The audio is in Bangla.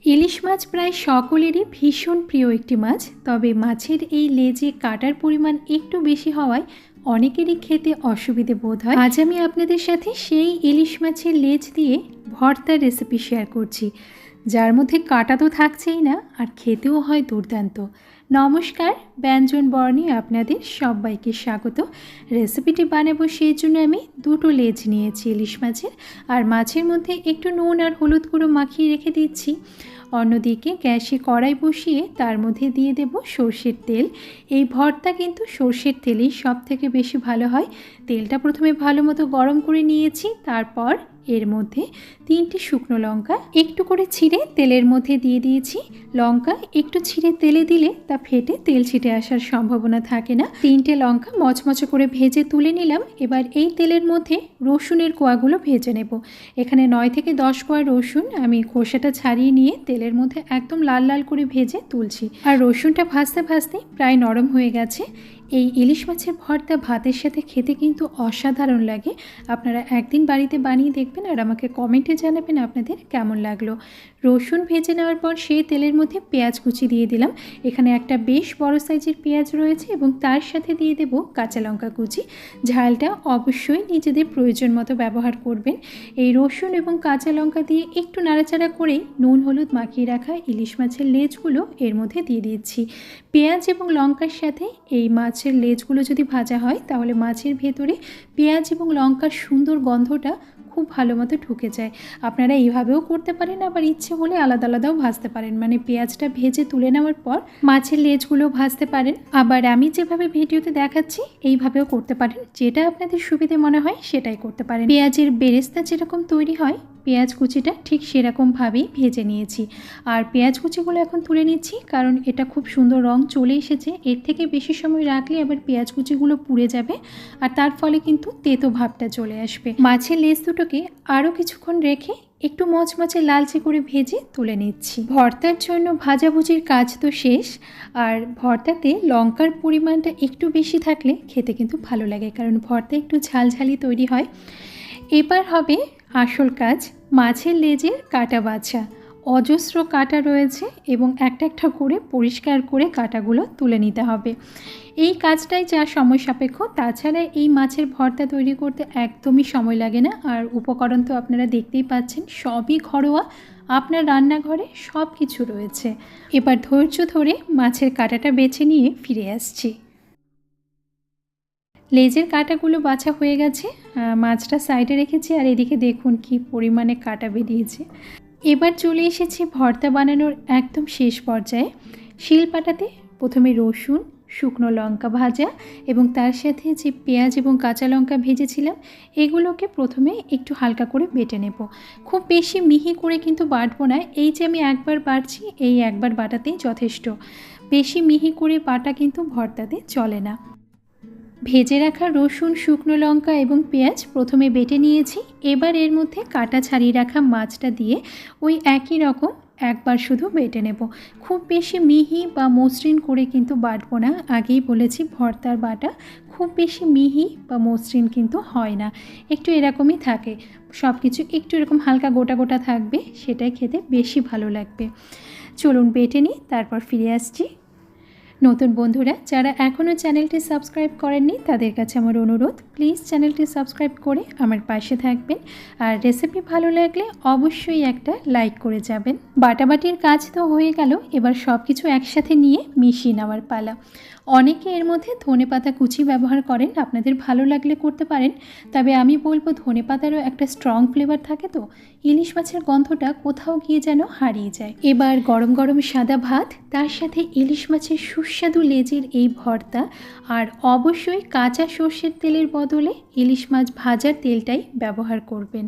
ইলিশ মাছ প্রায় সকলেরই ভীষণ প্রিয় একটি মাছ, তবে মাছের এই লেজে কাটার পরিমাণ একটু বেশি হওয়ায় অনেকেরই খেতে অসুবিধে বোধ হয়। আজ আমি আপনাদের সাথে সেই ইলিশ মাছের লেজ দিয়ে ভর্তার রেসিপি শেয়ার করছি, যার মধ্যে কাটা তো থাকছেই না, আর খেতেও হয় দুর্দান্ত। নমস্কার, ব্যঞ্জন বর্ণে আপনাদের সবাইকে স্বাগত। রেসিপিটি বানাবো সেই জন্য আমি দুটো লেজ নিয়েছি ইলিশ মাছের, আর মাছের মধ্যে একটু নুন আর হলুদ গুঁড়ো মাখিয়ে রেখে দিচ্ছি। অন্যদিকে গ্যাসে কড়াই বসিয়ে তার মধ্যে দিয়ে দেব সর্ষের তেল। এই ভর্তা কিন্তু সর্ষের তেলেই সব থেকে বেশি ভালো হয়। তেলটা প্রথমে ভালো মতো গরম করে নিয়েছি, তারপর এর মধ্যে তিনটি শুকনো লঙ্কা, একটু করে ছিঁড়ে তেলের মধ্যে দিয়ে দিয়েছি। লঙ্কা একটু ছিঁড়ে তেলে দিলে তা ফেটে তেল ছিটে আসার সম্ভাবনা থাকে না। তিনটে লঙ্কা মচমচে করে ভেজে তুলে নিলাম। এবার এই তেলের মধ্যে রসুনের কোয়াগুলো ভেজে নেব। এখানে নয় থেকে দশ কোয়া রসুন আমি খোসাটা ছাড়িয়ে নিয়ে তেলের মধ্যে একদম লাল লাল করে ভেজে তুলছি। আর রসুনটা ভাজতে ভাজতে প্রায় নরম হয়ে গেছে। এই ইলিশ মাছের ভর্তা ভাতের সাথে খেতে কিন্তু অসাধারণ লাগে। আপনারা একদিন বাড়িতে বানিয়ে দেখবেন আর আমাকে কমেন্টে জানাবেন আপনাদের কেমন লাগল। রসুন ভেজে নেওয়ার পর সেই তেলের মধ্যে পেঁয়াজ কুচি দিয়ে দিলাম। এখানে একটা বেশ বড় সাইজের পেঁয়াজ রয়েছে এবং তার সাথে দিয়ে দেব কাঁচা লঙ্কা কুচি। ঝালটা অবশ্যই নিজেদের প্রয়োজন মতো ব্যবহার করবেন। এই রসুন এবং কাঁচা লঙ্কা দিয়ে একটু নাড়াচাড়া করেই নুন, হলুদ মাখিয়ে রাখা ইলিশ মাছের লেজগুলো এর মধ্যে দিয়ে দিচ্ছি। পেঁয়াজ এবং লঙ্কার সাথে এই মাছের লেজগুলো যদি ভাজা হয়, তাহলে মাছের ভেতরে পেঁয়াজ এবং লঙ্কার সুন্দর গন্ধটা খুব ভালো মতো ঢুকে যায়। আপনারা এইভাবেও করতে পারেন, আবার ইচ্ছে হলে আলাদা আলাদাও ভাজতে পারেন। মানে পেঁয়াজটা ভেজে তুলে নেওয়ার পর মাছের লেজগুলো ভাজতে পারেন। আবার আমি যেভাবে ভিডিওতে দেখাচ্ছি, এইভাবেও করতে পারেন। যেটা আপনাদের সুবিধে মনে হয়, সেটাই করতে পারেন। পেঁয়াজের বেরেস্তা যেরকম তৈরি হয় পেঁয়াজ কুচিটা ঠিক সেরকমভাবেই ভেজে নিয়েছি। আর পেঁয়াজ কুচিগুলো এখন তুলে নিচ্ছি কারণ এটা খুব সুন্দর রং চলে এসেছে। এর থেকে বেশি সময় রাখলে আবার পেঁয়াজ কুচিগুলো পুড়ে যাবে আর তার ফলে কিন্তু তেতো ভাবটা চলে আসবে। মাছের লেজ দুটোকে আরও কিছুক্ষণ রেখে একটু মচমচে লালচে করে ভেজে তুলে নিচ্ছি। ভর্তার জন্য ভাজাভুজির কাজ তো শেষ আর ভর্তাতে লঙ্কার পরিমাণটা একটু বেশি থাকলে খেতে কিন্তু ভালো লাগে কারণ ভর্তা একটু ঝালঝালি তৈরি হয়। এবার হবে আসল কাজ মাছের লেজের কাটা বাছা। অজস্র কাটা রয়েছে এবং একটা একটা করে পরিষ্কার করে কাটাগুলো তুলে নিতে হবে। এই কাজটাই যা সময় সাপেক্ষ, তাছাড়া এই মাছের ভর্তা তৈরি করতে একদমই সময় লাগে না। আর উপকরণ তো আপনারা দেখতেই পাচ্ছেন, সবই ঘরোয়া। আপনার রান্নাঘরে সব কিছু রয়েছে। এবার ধৈর্য ধরে মাছের কাটাটা বেছে নিয়ে ফিরে আসছি। লেজের কাটাগুলো বাছা হয়ে গেছে মাছটা সাইডে রেখেছি আর এদিকে দেখুন কি পরিমাণে কাটা বেরিয়েছে এবার চলে এসেছি ভর্তা বানানোর একদম শেষ পর্যায়ে। শিলপাটাতে প্রথমে রসুন, শুকনো লঙ্কা ভাজা এবং তার সাথে যে পেঁয়াজ এবং কাঁচা লঙ্কা ভেজেছিলাম, এগুলোকে প্রথমে একটু হালকা করে বেটে নেব। খুব বেশি মিহি করে কিন্তু বাটবো না, এই যে আমি একবার বাটছি, এই একবার বাটাতেই যথেষ্ট। বেশি মিহি করে বাটা কিন্তু ভর্তাতে চলে না। ভেজে রাখা রসুন, শুকনো লঙ্কা এবং পেঁয়াজ প্রথমে বেটে নিয়েছি। এবার এর মধ্যে কাটা ছাড়িয়ে রাখা মাছটা দিয়ে ওই একই রকম একবার শুধু বেটে নেব। খুব বেশি মিহি বা মসৃণ করে কিন্তু বাটবো না। আগেই বলেছি ভর্তার বাটা খুব বেশি মিহি বা মসৃণ কিন্তু হয় না। একটু এরকমই থাকে। সব কিছু একটু এরকম হালকা গোটা গোটা থাকবে, সেটাই খেতে বেশি ভালো লাগবে। চলুন বেটে নিই, তারপর ফিরে আসছি। নতুন বন্ধুরা, যারা এখনও চ্যানেলটি সাবস্ক্রাইব করেননি, তাদের কাছে আমার অনুরোধ প্লিজ চ্যানেলটি সাবস্ক্রাইব করে আমার পাশে থাকবেন। আর রেসিপি ভালো লাগলে অবশ্যই একটা লাইক করে যাবেন। বাটাবাটির কাজ তো হয়ে গেল, এবার সব কিছু একসাথে নিয়ে মিশিয়ে নেওয়ার পালা। অনেকে এর মধ্যে ধনে পাতা কুচি ব্যবহার করেন, আপনাদের ভালো লাগলে করতে পারেন। তবে আমি বলব, ধনে পাতারও একটা স্ট্রং ফ্লেভার থাকে তো, ইলিশ মাছের গন্ধটা কোথাও গিয়ে যেন হারিয়ে যায়। এবার গরম গরম সাদা ভাত, তার সাথে ইলিশ মাছের সুস্বাদু লেজের এই ভর্তা আর অবশ্যই কাঁচা সর্ষের তেলের বদলে ইলিশ মাছ ভাজার তেলটাই ব্যবহার করবেন।